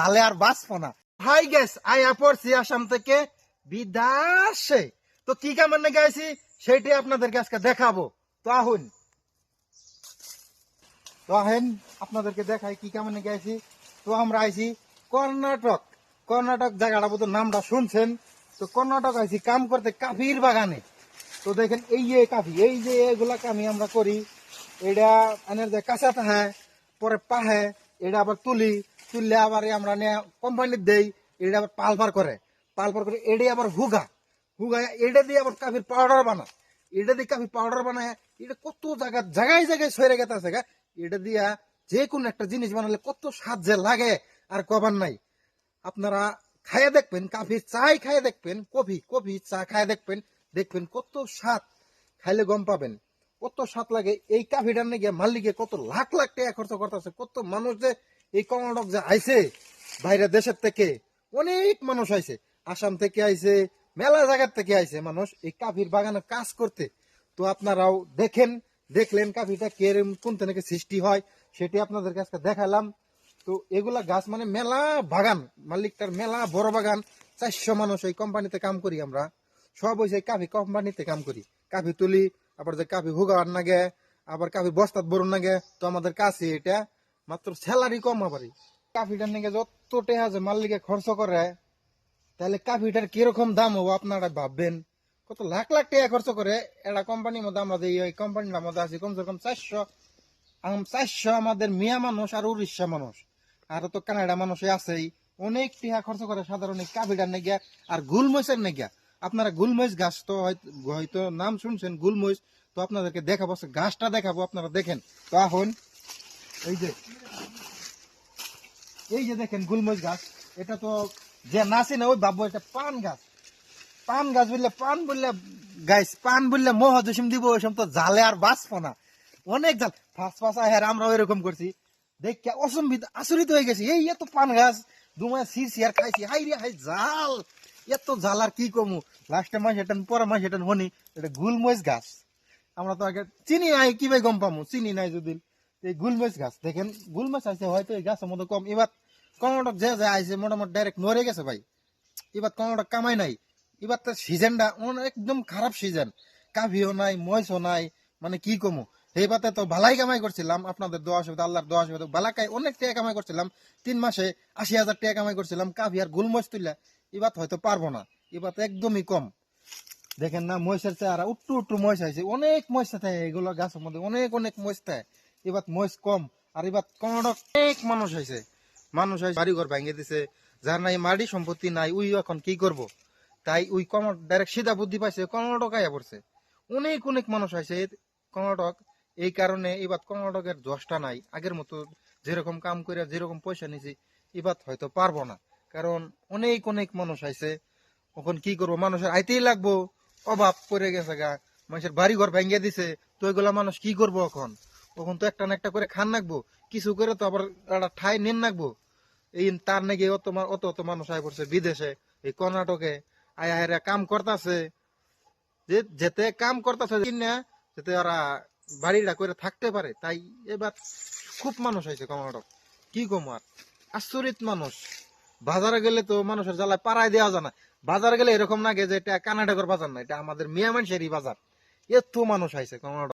তাহলে আর বাঁচবো না। হাই গেস আয়া পড়ছি আসাম থেকে বিদাসে। তো কি কেমন গাইছি? সেটি আপনাদেরকে আজকে দেখাবো। তো আহুন। তো আহেন, আপনাদেরকে দেখাই কি কেমন গেছি তো আমরা আইছি কর্ণাটক। কর্ণাটক জায়গাটা বোধ নামটা শুনছেন। তো কর্ণাটক আইছি কাম করতে কাফির বাগানে। তো দেখেন এই যে কাফি, এই যে এগুলা কামি আমরা করি। এটা এনের যে কাঁচা তাহে, পরে পাহে, এটা আবার তুলি। তুললে আবার আমরা নিয়ে কোম্পানির দেই এটা আবার পালপার করে। পালপার করে, এডে আবার হুগা। হুগা এটা দিয়ে আবার কাফির পাউডার বানায়। এটা দিয়ে কাফি পাউডার বানায় এটা কত জায়গা জায়গায় জায়গায় সরে গেছে আছে গা। এটা দিয়া যে কোনো একটা জিনিস বানালে কত স্বাদ যে লাগে, আর কবার নাই। আপনারা খাইয়ে দেখবেন কাফির চাই খাইয়ে দেখবেন, কফি কফি চা খাইয়ে দেখবেন দেখবেন কত স্বাদ। খাইলে গম পাবেন। কত স্বাদ লাগে। এই কাফিটার নাকি মালিকে কত লাখ লাখ টাকা খরচ করতেছে। কত মানুষ যে এই কর্ণাটক যে আইছে, বাইরে দেশের থেকে অনেক মানুষ আইছে। আসাম থেকে আইছে, মেলা জায়গার থেকে আইছে মানুষ এই কাফির বাগানে কাজ করতে। তো আপনারাও দেখেন, দেখলেন কাফিটা কেরম, কোন থেকে সৃষ্টি হয়, সেটি আপনাদের কাছে দেখালাম। তো এগুলা গাছ মানে মেলা বাগান, মালিকটার মেলা বড় বাগান, চারশো মানুষ এই কোম্পানিতে কাম করি আমরা। সব হয়েছে কাফি কোম্পানিতে কাম করি। কাফি তুলি, আবার যে কাফি হুগার নাগে, আবার কাফি বস্তাত বড় নাগে। তো আমাদের কাছে এটা মাত্র স্যালারি কম আবারই কাফিটার নাগে যত টেহা যে মালিকে খরচ করে, তাহলে কাফিটার কীরকম দাম হব আপনারা ভাববেন? কত লাখ লাখ টাকা খরচ করে, একটা কোম্পানির মধ্যে আমরা দিই ওই কোম্পানির মধ্যে আছি, কমসে কম চারশো চারশো আমাদের মিয়া মানুষ আর উড়িষ্যা মানুষ। আর তো কানাডা মানুষ আছেই। অনেক টিহা খরচ করে সাধারণ এই কাবিডার নেগিয়া আর গুলমরিচের নেগিয়া আপনারা গুলমরিচ গাছ তো হয়তো নাম শুনছেন, গুলমরিচ। তো আপনাদেরকে দেখাবো গাছটা দেখাবো, আপনারা দেখেন। তো এখন এই যে এই যে দেখেন গুলমরিচ গাছ, এটা তো যে নাচে না, ওই ভাববো এটা পান গাছ। পান গাছ বললে পান বললে গাছ পান বললে মোহ জসিম দিব ওই ওইসব তো জালে আর বাঁচবো না। অনেক জাল। ফাঁস ফাঁস হ্যাঁ আমরাও এরকম করছি। দেখে অসম্বিত আচরিত হয়ে গেছি। এই এত পান গাছ, দুমায় সির খাইছি। হাই রে, হাই জাল! এত জাল আর কি কমু? লাস্টে মাস এটা পরে মাস এটা হনি, এটা গুলমরিচ গাছ। আমরা তো আগে চিনি নাই কি ভাই গম পামু? চিনি নাই যদি এই গুলমরিচ গাছ, দেখেন, গুলমরিচ আছে, হয়তো এই গাছের মধ্যে কম। এবার কর্ণাটক যে যে আইছে, মোটামুটি ডাইরেক্ট নরে গেছে ভাই। এবার কর্ণাটক কামাই নাই। এবার তো সিজনটা একদম খারাপ সিজন। কাভিও নাই ময়সও নাই মানে কি কমু? এই পাতে তো ভালাই কামাই করছিলাম, আপনাদের দোয়া সুবিধা আল্লাহর দোয়া সুবিধা বালাকাই অনেক টাকা কামাই করছিলাম, তিন মাসে আশি হাজার টাকা কামাই করছিলাম, কাভি আর গুলমরিচ তুললে এবার হয়তো পারব না। এবার একদমই কম। দেখেন না মহিষের চেহারা উট্টু উট্টু মহিষ আছে অনেক মহিষ থাকে এগুলো গাছের মধ্যে, অনেক অনেক মহিষ থাকে। এবার মহিষ কম, আর এবার কর্ণাটক অনেক মানুষ হয়েছে মানুষ হয়েছে বাড়ি ঘর ভেঙে দিছে। যার নাই মাটি সম্পত্তি নাই, উই এখন কি করব? তাই ওই কর্ণাটক ডাইরেক্ট সিধা বুদ্ধি পাইছে, কর্ণাটক আয়া পড়ছে। অনেক অনেক মানুষ হয়েছে কর্ণাটক। এই কারণে এবার কর্ণাটকের যশটা নাই। আগের মতো যেরকম কাম করে যেরকম পয়সা নিছি এবার হয়তো পারব না। কারণ অনেক অনেক মানুষ আইছে এখন কি করব? মানুষের আইতেই লাগবো। অভাব পড়ে গেছে গা। মানুষের বাড়ি ঘর ভেঙে দিছে। তো এগুলা মানুষ কি করব এখন? তখন তো একটা না একটা করে খান নাকবো। কিছু করে তো আবার একটা ঠাই নিন নাকবো। এই তার নাকি অত অত অত মানুষ আয় করছে বিদেশে। এই কর্ণাটকে আয় আয় কাম করতেছে। যে যেতে কাম করতেছে কিনা, যাতে ওরা বাড়িটা করে থাকতে পারে। তাই এবার খুব মানুষ হয়েছে কর্ণাটক। কি কম আর? আশ্চর্য মানুষ। বাজারে গেলে তো মানুষের জ্বালায় পাড়ায় দেওয়া যায় না। বাজার গেলে এরকম লাগে যে এটা কানাডাগর বাজার না, এটা আমাদের মিয়া মানুষেরই বাজার। এত মানুষ আইছে কর্ণাটক।